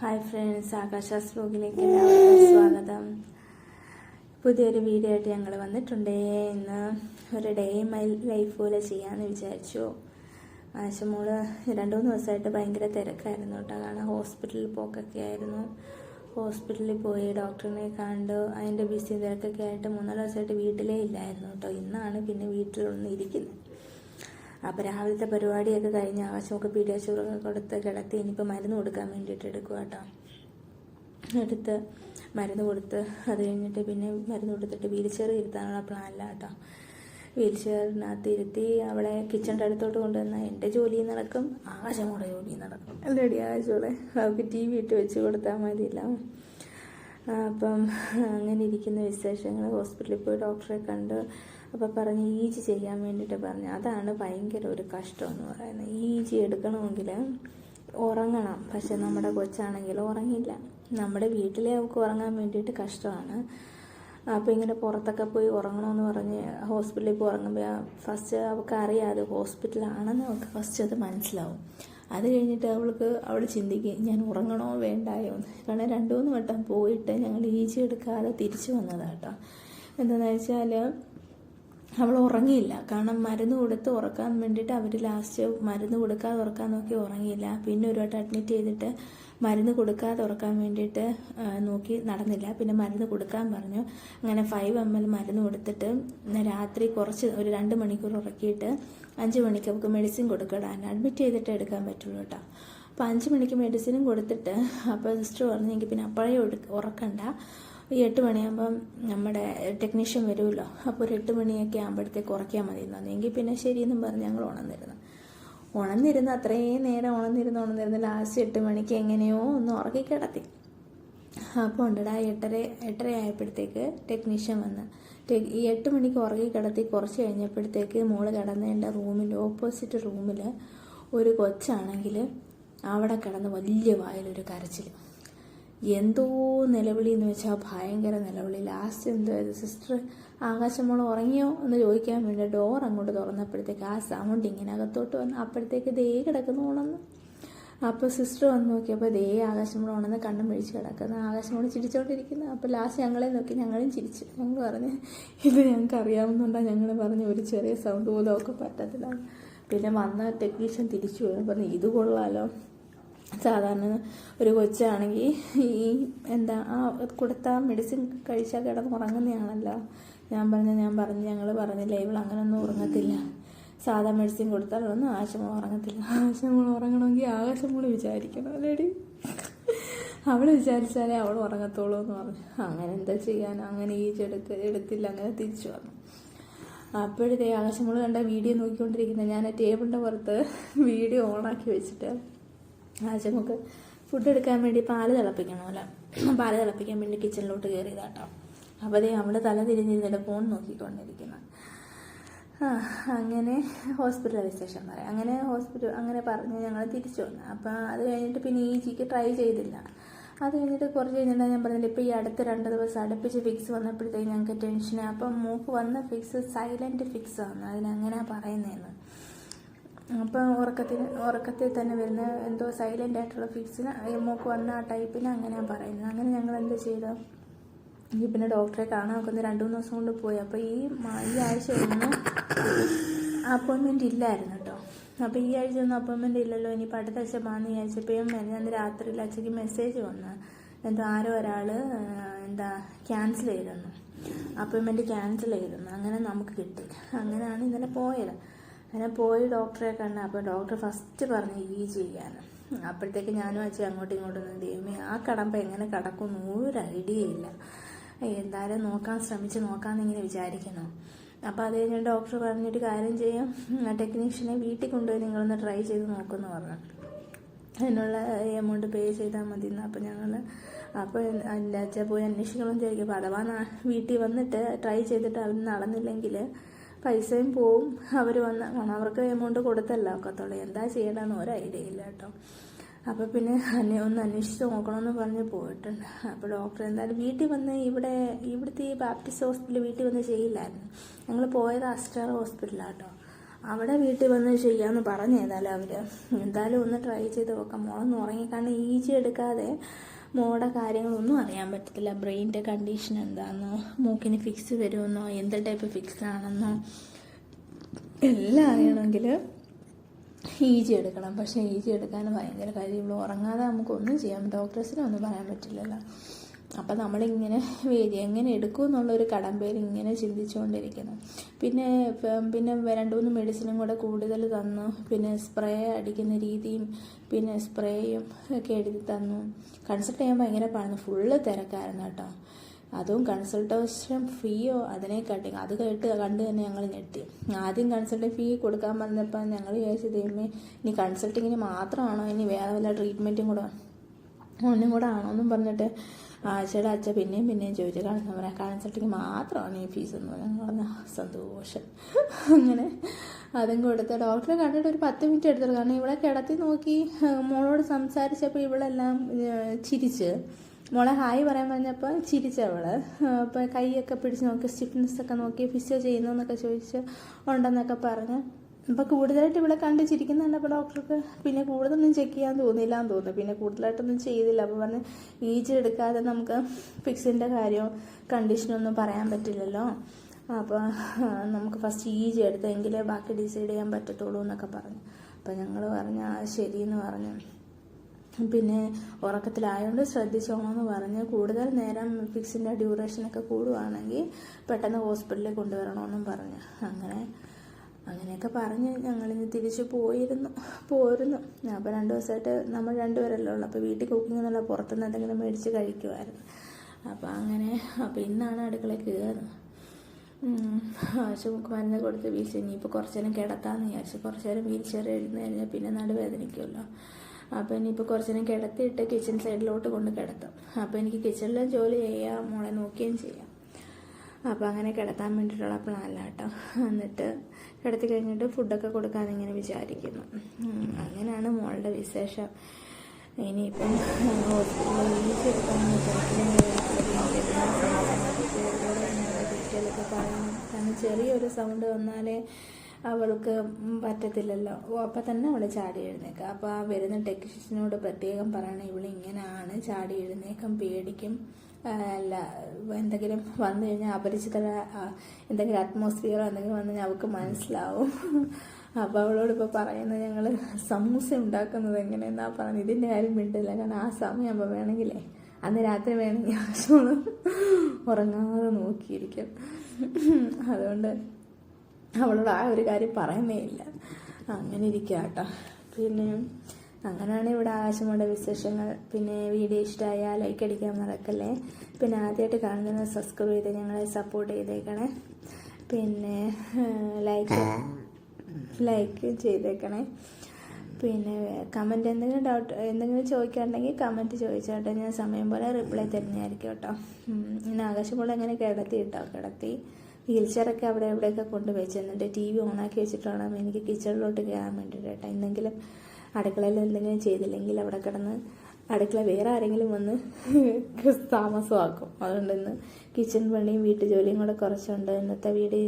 Hi friends ആകാശാസ് ബ്ലോഗിലേക്ക് എല്ലാവർക്കും സ്വാഗതം. പുതിയൊരു വീഡിയോ ആയിട്ട് ഞങ്ങൾ വന്നിട്ടുണ്ട്. ഇന്ന് ഒരു ഡേ മൈ ലൈഫ് പോലെ ചെയ്യാമെന്ന് വിചാരിച്ചു. ആശമോൾ രണ്ട് മൂന്ന് ദിവസമായിട്ട് ഭയങ്കര തിരക്കായിരുന്നു കേട്ടോ. കാരണം ഹോസ്പിറ്റലിൽ പോക്കൊക്കെ ആയിരുന്നു. ഹോസ്പിറ്റലിൽ പോയി ഡോക്ടറിനെ കണ്ടു. അതിന്റെ ബിസി തിരക്കൊക്കെ ആയിട്ട് മൂന്നാൽ ദിവസമായിട്ട് വീട്ടിലേ ഇല്ലായിരുന്നു കേട്ടോ. ഇന്നാണ് പിന്നെ വീട്ടിലൊന്നും ഇരിക്കുന്നത് അപ്പോൾ രാവിലത്തെ പരിപാടിയൊക്കെ കഴിഞ്ഞ് ആകാശമൊക്കെ പീഡിയാശുറൊക്കെ കൊടുത്ത് കിടത്തി ഇനിയിപ്പോൾ മരുന്ന് കൊടുക്കാൻ വേണ്ടിയിട്ട് എടുക്കുക കേട്ടോ എടുത്ത് മരുന്ന് കൊടുത്ത് അത് കഴിഞ്ഞിട്ട് പിന്നെ മരുന്ന് കൊടുത്തിട്ട് വീൽ ചെയർ ഇരുത്താനുള്ള പ്ലാനില്ല കേട്ടോ വീൽ ചെയറിനകത്ത് ഇരുത്തി അവളെ കിച്ചണിന്റെ അടുത്തോട്ട് കൊണ്ടുവന്നാൽ എന്റെ ജോലി നടക്കും ആകാശമോടെ ജോലി നടക്കും. അല്ലടി ആകാശമോടെ അവൾക്ക് ടി വി ഇട്ട് വെച്ച് കൊടുത്താൽ മതിയില്ല. അപ്പം അങ്ങനെ ഇരിക്കുന്ന വിശേഷങ്ങൾ. ഹോസ്പിറ്റലിൽ പോയി ഡോക്ടറെ കണ്ട് അപ്പോൾ പറഞ്ഞ് ഈജി ചെയ്യാൻ വേണ്ടിയിട്ട് പറഞ്ഞു. അതാണ് ഭയങ്കര ഒരു കഷ്ടം എന്ന് പറയുന്നത്. ഈജി എടുക്കണമെങ്കിൽ ഉറങ്ങണം. പക്ഷെ നമ്മുടെ കൊച്ചാണെങ്കിൽ ഉറങ്ങില്ല. നമ്മുടെ വീട്ടിലെ അവൾക്ക് ഉറങ്ങാൻ വേണ്ടിയിട്ട് കഷ്ടമാണ്. അപ്പോൾ ഇങ്ങനെ പുറത്തൊക്കെ പോയി ഉറങ്ങണമെന്ന് പറഞ്ഞ് ഹോസ്പിറ്റലിൽ പോയി ഉറങ്ങുമ്പോൾ ഫസ്റ്റ് അവൾക്ക് അറിയാതെ ഹോസ്പിറ്റലാണെന്ന് അവൾക്ക് ഫസ്റ്റ് അത് മനസ്സിലാവും. അത് കഴിഞ്ഞിട്ട് അവൾക്ക് അവൾ ചിന്തിക്കും ഞാൻ ഉറങ്ങണോ വേണ്ടായോ? കാരണം രണ്ടു മൂന്ന് വട്ടം പോയിട്ട് ഞങ്ങൾ ഈജി എടുക്കാതെ തിരിച്ചു വന്നതാട്ടോ. എന്താണെന്ന് വെച്ചാൽ അവൾ ഉറങ്ങിയില്ല. കാരണം മരുന്ന് കൊടുത്ത് ഉറക്കാൻ വേണ്ടിയിട്ട് അവർ ലാസ്റ്റ് മരുന്ന് കൊടുക്കാതെ ഉറക്കാൻ നോക്കി ഉറങ്ങിയില്ല. പിന്നെ ഒരു വട്ടം അഡ്മിറ്റ് ചെയ്തിട്ട് മരുന്ന് കൊടുക്കാതെ ഉറക്കാൻ വേണ്ടിയിട്ട് നോക്കി നടന്നില്ല. പിന്നെ മരുന്ന് കൊടുക്കാൻ പറഞ്ഞു. അങ്ങനെ ഫൈവ് എം എൽ മരുന്ന് കൊടുത്തിട്ട് രാത്രി കുറച്ച് ഒരു രണ്ട് മണിക്കൂർ ഉറക്കിയിട്ട് അഞ്ച് മണിക്ക് അവൾക്ക് മെഡിസിൻ കൊടുക്കണം അഡ്മിറ്റ് ചെയ്തിട്ട് എടുക്കാൻ പറ്റുള്ളൂ കേട്ടോ. അപ്പോൾ അഞ്ച് മണിക്ക് മെഡിസിനും കൊടുത്തിട്ട് അപ്പോൾ സിസ്റ്റർ പറഞ്ഞു പിന്നെ അപ്പോഴേ ഉറക്കണ്ട. ഈ എട്ട് മണിയാകുമ്പം നമ്മുടെ ടെക്നീഷ്യൻ വരുമല്ലോ. അപ്പോൾ ഒരു എട്ട് മണിയൊക്കെ ആകുമ്പോഴത്തേക്ക് ഉറക്കിയാൽ മതി എന്ന് എങ്കിൽ പിന്നെ ശരിയെന്നും പറഞ്ഞ് ഞങ്ങൾ ഉണർന്നിരുന്നു. ഉണർന്നിരുന്ന് അത്രയും നേരം ഉണർന്നിരുന്ന് ഉണർന്നിരുന്ന് ലാസ്റ്റ് എട്ട് മണിക്ക് എങ്ങനെയോ ഒന്ന് ഉറക്കി കിടത്തി അപ്പോൾ ഉണ്ടടാ എട്ടര എട്ടര ആയപ്പോഴത്തേക്ക് ടെക്നീഷ്യൻ വന്ന്. ഈ എട്ട് മണിക്ക് ഉറങ്ങി കിടത്തി കുറച്ച് കഴിഞ്ഞപ്പോഴത്തേക്ക് മോൾ കിടന്ന എന്റെ റൂമിന്റെ ഓപ്പോസിറ്റ് റൂമിൽ ഒരു കൊച്ചാണെങ്കിൽ അവിടെ കിടന്ന് വലിയ വായിലൊരു കരച്ചിൽ എന്തോ നിലവിളി എന്ന് വെച്ചാൽ ഭയങ്കര നിലവിളി. ലാസ്റ്റ് എന്തോ സിസ്റ്റർ സിസ്റ്റർ ആകാശമോൾ ഉറങ്ങിയോ എന്ന് ചോദിക്കാൻ വേണ്ടി ഡോർ അങ്ങോട്ട് തുറന്നപ്പോഴത്തേക്ക് ആ സൗണ്ട് ഇങ്ങനെ അകത്തോട്ട് വന്ന് അപ്പോഴത്തേക്ക് ദേ കിടക്കുന്നു ഉണന്ന് അപ്പോൾ സിസ്റ്റർ വന്ന് നോക്കിയപ്പോൾ ദേ ആകാശമോൾ ഉണന്ന് കണ്ണും പിടിച്ച് കിടക്കുന്നു. ആകാശമോൾ ചിരിച്ചോണ്ടിരിക്കുന്നു. അപ്പോൾ ലാസ്റ്റ് ഞങ്ങളെ നോക്കി ഞങ്ങളും ചിരിച്ചു. ഞങ്ങൾ പറഞ്ഞ് ഇത് ഞങ്ങൾക്ക് അറിയാവുന്നുണ്ടോ ഞങ്ങൾ പറഞ്ഞ് ഒരു ചെറിയ സൗണ്ട് പോലും ഒക്കെ പറ്റത്തില്ല. പിന്നെ വന്ന ടെക്നീഷ്യൻ തിരിച്ചു പോയി പറഞ്ഞു ഇത് കൊള്ളാലോ. സാധാരണ ഒരു കൊച്ചാണെങ്കിൽ ഈ എന്താ ആ കൊടുത്ത മെഡിസിൻ കഴിച്ചാൽ കിടന്ന് ഉറങ്ങുന്നതാണല്ലോ ഞാൻ പറഞ്ഞ ഞാൻ പറഞ്ഞു ഞങ്ങൾ പറഞ്ഞില്ല ഇവൾ അങ്ങനൊന്നും ഉറങ്ങത്തില്ല. സാധാ മെഡിസിൻ കൊടുത്താൽ ഒന്നും ആശമോൾ ഉറങ്ങത്തില്ല. ആശമോൾ ഉറങ്ങണമെങ്കിൽ ആകാശമോൾ വിചാരിക്കണം അല്ലേടി? അവൾ വിചാരിച്ചാലേ അവൾ ഉറങ്ങത്തുള്ളൂ എന്ന് പറഞ്ഞു. അങ്ങനെ എന്താ ചെയ്യാൻ? അങ്ങനെ ഈ ചെടുക്ക് എടുത്തില്ല അങ്ങനെ തിരിച്ചു വന്നു. അപ്പോഴത്തെ ആകാശമോൾ കണ്ട വീഡിയോ നോക്കിക്കൊണ്ടിരിക്കുന്നത് ഞാൻ ടേബിളിന്റെ പുറത്ത് വീഡിയോ ഓണാക്കി വെച്ചിട്ട് ആശമുക്ക് ഫുഡ് എടുക്കാൻ വേണ്ടി പാൽ തിളപ്പിക്കണമല്ലോ പാൽ തിളപ്പിക്കാൻ വേണ്ടി കിച്ചണിലോട്ട് കയറിയതാട്ടോ അപ്പോൾ അതേ അവിടെ തല തിരിഞ്ഞിരുന്നിട്ട് ഫോൺ നോക്കിക്കൊണ്ടിരിക്കുന്നത് ആ അങ്ങനെ ഹോസ്പിറ്റൽ വിശേഷം പറയാം. അങ്ങനെ ഹോസ്പിറ്റൽ അങ്ങനെ പറഞ്ഞ് ഞങ്ങൾ തിരിച്ചു വന്നു. അപ്പോൾ അത് കഴിഞ്ഞിട്ട് പിന്നെ ഈ ജിക്ക് ട്രൈ ചെയ്തില്ല. അത് കഴിഞ്ഞിട്ട് കുറച്ച് കഴിഞ്ഞിട്ട് ഞാൻ പറഞ്ഞില്ല ഇപ്പോൾ ഈ അടുത്ത രണ്ട് ദിവസം അടുപ്പിച്ച് ഫിക്സ് വന്നപ്പോഴത്തേക്ക് ഞങ്ങൾക്ക് ടെൻഷനായി അപ്പം മൂക്ക് വന്ന ഫിക്സ് സൈലന്റ് ഫിക്സ് ആണ് അതിനങ്ങനെ പറയുന്നതെന്ന് അപ്പം ഉറക്കത്തിന് ഉറക്കത്തിൽ തന്നെ വരുന്ന എന്തോ സൈലന്റ് ആയിട്ടുള്ള ഫിക്സിന് മൂക്ക് വന്ന ആ ടൈപ്പിന് അങ്ങനെയാണ് പറയുന്നത്. അങ്ങനെ ഞങ്ങൾ എന്ത് ചെയ്തു? ഈ പിന്നെ ഡോക്ടറെ കാണാൻ ഒന്ന് രണ്ട് മൂന്ന് ദിവസം കൊണ്ട് പോയി. അപ്പോൾ ഈ ഈ ആഴ്ച ഒന്നും അപ്പോയിൻമെന്റ് ഇല്ലായിരുന്നു കേട്ടോ അപ്പോൾ ഈ ആഴ്ച ഒന്നും അപ്പോയിൻമെന്റ് ഇല്ലല്ലോ. ഇനി അടുത്ത ആഴ്ച പോകാമെന്ന് വിചാരിച്ചപ്പോഴും ഞാൻ രാത്രിയിൽ അച്ഛക്ക് മെസ്സേജ് വന്ന്. എന്തോ ആരോ ഒരാൾ എന്താ ക്യാൻസൽ ചെയ്തെന്ന് അപ്പോയിൻമെന്റ് ക്യാൻസൽ ചെയ്തെന്ന് അങ്ങനെ നമുക്ക് കിട്ടി. അങ്ങനെയാണ് ഇന്നലെ പോയത്. അങ്ങനെ പോയി ഡോക്ടറെ കണ്ട്. അപ്പോൾ ഡോക്ടർ ഫസ്റ്റ് പറഞ്ഞു ഈ ചെയ്യാൻ. അപ്പോഴത്തേക്ക് ഞാനും അച്ഛൻ അങ്ങോട്ടും ഇങ്ങോട്ടും ദൈവമേ ആ കടമ്പ എങ്ങനെ കടക്കും ഒരു ഐഡിയ ഇല്ല. എന്തായാലും നോക്കാൻ ശ്രമിച്ച് നോക്കാമെന്ന് ഇങ്ങനെ വിചാരിക്കുന്നു. അപ്പോൾ അത് കഴിഞ്ഞ് ഡോക്ടർ പറഞ്ഞിട്ട് കാര്യം ചെയ്യാം. ടെക്നീഷ്യനെ വീട്ടിൽ കൊണ്ടുപോയി നിങ്ങളൊന്ന് ട്രൈ ചെയ്ത് നോക്കുമെന്ന് പറഞ്ഞു. അതിനുള്ള എമൗണ്ട് പേ ചെയ്താൽ മതി എന്ന് അപ്പോൾ ഞങ്ങൾ അപ്പോൾ എന്റെ അച്ഛൻ പോയി അന്വേഷിക്കണം വിചാരിക്കും. അപ്പോൾ അഥവാ വീട്ടിൽ വന്നിട്ട് ട്രൈ ചെയ്തിട്ട് അവർ നടന്നില്ലെങ്കിൽ പൈസയും പോവും. അവർ വന്ന് കാരണം അവർക്ക് എമൗണ്ട് കൊടുത്തല്ല. ഒക്കത്തുള്ളൂ എന്താ ചെയ്യണമെന്ന് ഒരു ഐഡിയ ഇല്ല കേട്ടോ. അപ്പോൾ പിന്നെ അന്നെ ഒന്ന് അന്വേഷിച്ച് നോക്കണമെന്ന് പറഞ്ഞ് പോയിട്ടുണ്ട്. അപ്പോൾ ഡോക്ടർ എന്തായാലും വീട്ടിൽ വന്ന് ഇവിടെ ഇവിടുത്തെ ഈ ബാപ്റ്റിസ്റ്റ് ഹോസ്പിറ്റൽ വീട്ടിൽ വന്ന് ചെയ്യില്ലായിരുന്നു. ഞങ്ങൾ പോയത് അസ്റ്റാർ ഹോസ്പിറ്റലാണ് കേട്ടോ അവിടെ വീട്ടിൽ വന്ന് ചെയ്യാമെന്ന് പറഞ്ഞു ഏതായാലും അവർ എന്തായാലും ഒന്ന് ട്രൈ ചെയ്ത് നോക്കാം. മോളൊന്ന് ഉറങ്ങി കാരണം ഈജി എടുക്കാതെ മോടെ കാര്യങ്ങളൊന്നും അറിയാൻ പറ്റത്തില്ല. ബ്രെയിനിന്റെ കണ്ടീഷൻ എന്താണെന്നോ മൂക്കിന് ഫിക്സ് വരുമെന്നോ എന്ത് ടൈപ്പ് ഫിക്സ് ആണെന്നോ എല്ലാം അറിയണമെങ്കിൽ ഈജി എടുക്കണം. പക്ഷേ ഈജി എടുക്കാൻ ഭയങ്കര കാര്യം. ഇവിടെ ഉറങ്ങാതെ നമുക്കൊന്നും ചെയ്യാം ഡോക്ടേഴ്സിനെ ഒന്നും പറയാൻ പറ്റില്ലല്ലോ. അപ്പം നമ്മളിങ്ങനെ എങ്ങനെ എടുക്കും എന്നുള്ളൊരു കടമ്പയിൽ ഇങ്ങനെ ചിന്തിച്ചുകൊണ്ടിരിക്കുന്നു. പിന്നെ പിന്നെ രണ്ട് മൂന്ന് മെഡിസിനും കൂടെ കൂടുതൽ തന്നു. പിന്നെ സ്പ്രേ അടിക്കുന്ന രീതിയും പിന്നെ സ്പ്രേയും ഒക്കെ എഴുതി തന്നു. കൺസൾട്ട് ചെയ്യാൻ ഭയങ്കര പാടുന്നു ഫുള്ള് തിരക്കായിരുന്നു കേട്ടോ. അതും കൺസൾട്ടേഷൻ ഫീയോ അതിനെക്കാട്ടി അത് കേട്ട് കണ്ട് തന്നെ ഞങ്ങൾ ഞെട്ടി. ആദ്യം കൺസൾട്ടിങ് ഫീ കൊടുക്കാൻ വന്നപ്പോൾ ഞങ്ങൾ വിചാരിച്ചത് ദൈവമേ ഇനി കൺസൾട്ടിങ്ങിന് മാത്രമാണോ? ഇനി വേറെ വല്ല ട്രീറ്റ്മെന്റും കൂടെ ഒന്നും കൂടെ ആണോ എന്നും പറഞ്ഞിട്ട് ആഴ്ചയുടെ അച്ഛ പിന്നെയും പിന്നെയും ചോദിച്ചു പറയാം കൺസൾട്ടിങ് മാത്രമാണ് ഈ ഫീസ് എന്ന് പറഞ്ഞു പറഞ്ഞ സന്തോഷം. അങ്ങനെ അതും കൊടുത്ത് ഡോക്ടറെ കണ്ടിട്ട് ഒരു പത്ത് മിനിറ്റ് എടുത്തത് കാരണം ഇവിടെ കിടത്തി നോക്കി മോളോട് സംസാരിച്ചപ്പോൾ ഇവളെല്ലാം ചിരിച്ച്. മോളെ ഹായ് പറയാൻ പറഞ്ഞപ്പോൾ ചിരിച്ചവൾ അപ്പോൾ കൈയൊക്കെ പിടിച്ച് നോക്കി സ്റ്റിഫ്നെസ് ഒക്കെ നോക്കി ഫിസിയോ ചെയ്യുന്നു എന്നൊക്കെ ചോദിച്ച് ഉണ്ടെന്നൊക്കെ പറഞ്ഞ് അപ്പോൾ കൂടുതലായിട്ട് ഇവിടെ കണ്ട് ചിരിക്കുന്നുണ്ട് അപ്പോൾ ഡോക്ടർക്ക് പിന്നെ കൂടുതലൊന്നും ചെക്ക് ചെയ്യാൻ തോന്നില്ല എന്ന് തോന്നുന്നു. പിന്നെ കൂടുതലായിട്ടൊന്നും ചെയ്തില്ല. അപ്പോൾ പറഞ്ഞ് ഈജി എടുക്കാതെ നമുക്ക് ഫിക്സിന്റെ കാര്യവും കണ്ടീഷനൊന്നും പറയാൻ പറ്റില്ലല്ലോ. അപ്പോൾ നമുക്ക് ഫസ്റ്റ് ഈജി എടുത്തെങ്കിലേ ബാക്കി ഡിസൈഡ് ചെയ്യാൻ പറ്റത്തുള്ളൂ എന്നൊക്കെ പറഞ്ഞു. അപ്പോൾ ഞങ്ങൾ പറഞ്ഞു ആ ശരിയെന്ന് പറഞ്ഞു. പിന്നെ ഉറക്കത്തിലായതുകൊണ്ട് ശ്രദ്ധിച്ചോണമെന്ന് പറഞ്ഞ് കൂടുതൽ നേരം ഫിക്സിന്റെ ഡ്യൂറേഷനൊക്കെ കൂടുവാണെങ്കിൽ പെട്ടെന്ന് ഹോസ്പിറ്റലിൽ കൊണ്ടുവരണമെന്നും പറഞ്ഞു. അങ്ങനെ അങ്ങനെയൊക്കെ പറഞ്ഞ് ഞങ്ങളിന്ന് തിരിച്ച് പോയിരുന്നു പോരുന്നു. അപ്പോൾ രണ്ട് ദിവസമായിട്ട് നമ്മൾ രണ്ടുപേരല്ലേ ഉള്ളൂ. അപ്പോൾ വീട്ടിൽ കുക്കിംഗ് എന്നുള്ള പുറത്തുനിന്ന് എന്തെങ്കിലും മേടിച്ച് കഴിക്കുമായിരുന്നു അപ്പോൾ അങ്ങനെ അപ്പോൾ ഇന്നാണ് അടുക്കള കയറുന്നത്. ആവശ്യം മരുന്ന് കൊടുത്ത് വീൽച്ച് ഇനിയിപ്പോൾ കുറച്ച് നേരം കിടത്താമെന്ന് വിചാരിച്ചു. കുറച്ച് നേരം വീൽ ചെയർ എഴുന്ന് കഴിഞ്ഞാൽ പിന്നെ നടുവേദനിക്കുമല്ലോ അപ്പോൾ ഇനിയിപ്പോൾ കുറച്ച് നേരം കിടത്തിയിട്ട് കിച്ചൺ സൈഡിലോട്ട് കൊണ്ട് കിടത്തും. അപ്പോൾ എനിക്ക് കിച്ചണിലും ജോലി ചെയ്യാം മോളെ നോക്കുകയും ചെയ്യാം. അപ്പോൾ അങ്ങനെ കിടത്താൻ വേണ്ടിയിട്ടുള്ള പ്ലാനിലാട്ടോ എന്നിട്ട് കിടത്തി കഴിഞ്ഞിട്ട് ഫുഡൊക്കെ കൊടുക്കാമെന്നിങ്ങനെ വിചാരിക്കുന്നു. അങ്ങനെയാണ് മോളുടെ വിശേഷം. ഇനിയിപ്പം ഡീറ്റെയിലൊക്കെ പറയണം കാരണം ചെറിയൊരു സൗണ്ട് വന്നാലേ അവൾക്ക് പറ്റത്തില്ലല്ലോ. അപ്പം തന്നെ അവൾ ചാടി എഴുന്നേക്കുക അപ്പോൾ ആ വരുന്ന ടെക്നീഷ്യനോട് പ്രത്യേകം പറയണം ഇവൾ ഇങ്ങനെയാണ് ചാടി എഴുന്നേക്കും പേടിക്കും. അല്ല എന്തെങ്കിലും വന്നു കഴിഞ്ഞാൽ അപരിചിത എന്തെങ്കിലും അറ്റ്മോസ്ഫിയറോ എന്തെങ്കിലും വന്നു കഴിഞ്ഞാൽ അവൾക്ക് മനസ്സിലാവും. അപ്പോൾ അവളോട് ഇപ്പോൾ പറയുന്നത് ഞങ്ങൾ സമൂസ ഉണ്ടാക്കുന്നത് എങ്ങനെയെന്നാണ് പറയുന്നത് ഇതിന്റെ കാര്യം മിണ്ടില്ല. കാരണം ആ സമയം അപ്പോൾ വേണമെങ്കിലേ അന്ന് രാത്രി വേണമെങ്കിൽ ആവശ്യമാണ് ഉറങ്ങാതെ നോക്കിയിരിക്കും. അതുകൊണ്ട് അവളോട് ആ ഒരു കാര്യം പറയുന്നേ ഇല്ല. അങ്ങനെ ഇരിക്കുക കേട്ടോ. പിന്നെ അങ്ങനെയാണ് ഇവിടെ ആകാശമുള്ള വിശേഷങ്ങൾ. പിന്നെ വീഡിയോ ഇഷ്ടമായാൽ ലൈക്ക് അടിക്കാൻ മറക്കല്ലേ. പിന്നെ ആദ്യമായിട്ട് കാണുന്നതിന് സബ്സ്ക്രൈബ് ചെയ്ത് ഞങ്ങളെ സപ്പോർട്ട് ചെയ്തേക്കണേ. പിന്നെ ലൈക്ക് ലൈക്ക് ചെയ്തേക്കണേ. പിന്നെ കമന്റ് എന്തെങ്കിലും ഡൗട്ട് എന്തെങ്കിലും ചോദിക്കാനുണ്ടെങ്കിൽ കമന്റ് ചോദിച്ചോട്ടെ. ഞാൻ സമയം പോലെ റിപ്ലൈ തരുന്നതായിരിക്കും കേട്ടോ. ഇന്ന് ആകാശമുള്ള എങ്ങനെ കിടത്തി കേട്ടോ? കിടത്തി വീൽ ചെയറൊക്കെ അവിടെ എവിടെയൊക്കെ കൊണ്ടുപോയി ചെന്നിട്ട് ടി വി ഓണാക്കി വെച്ചിട്ട് എനിക്ക് കിച്ചണിലോട്ട് കയറാൻ വേണ്ടിയിട്ട് കേട്ടോ. എന്തെങ്കിലും അടുക്കളയിൽ എന്തെങ്കിലും ചെയ്തില്ലെങ്കിൽ അവിടെ കിടന്ന് അടുക്കള വേറെ ആരെങ്കിലും വന്ന് താമസമാക്കും. അതുകൊണ്ട് ഇന്ന് കിച്ചൺ പണിയും വീട്ടു ജോലിയും കൂടെ കുറച്ചുണ്ട്. ഇന്നത്തെ വീഡിയോ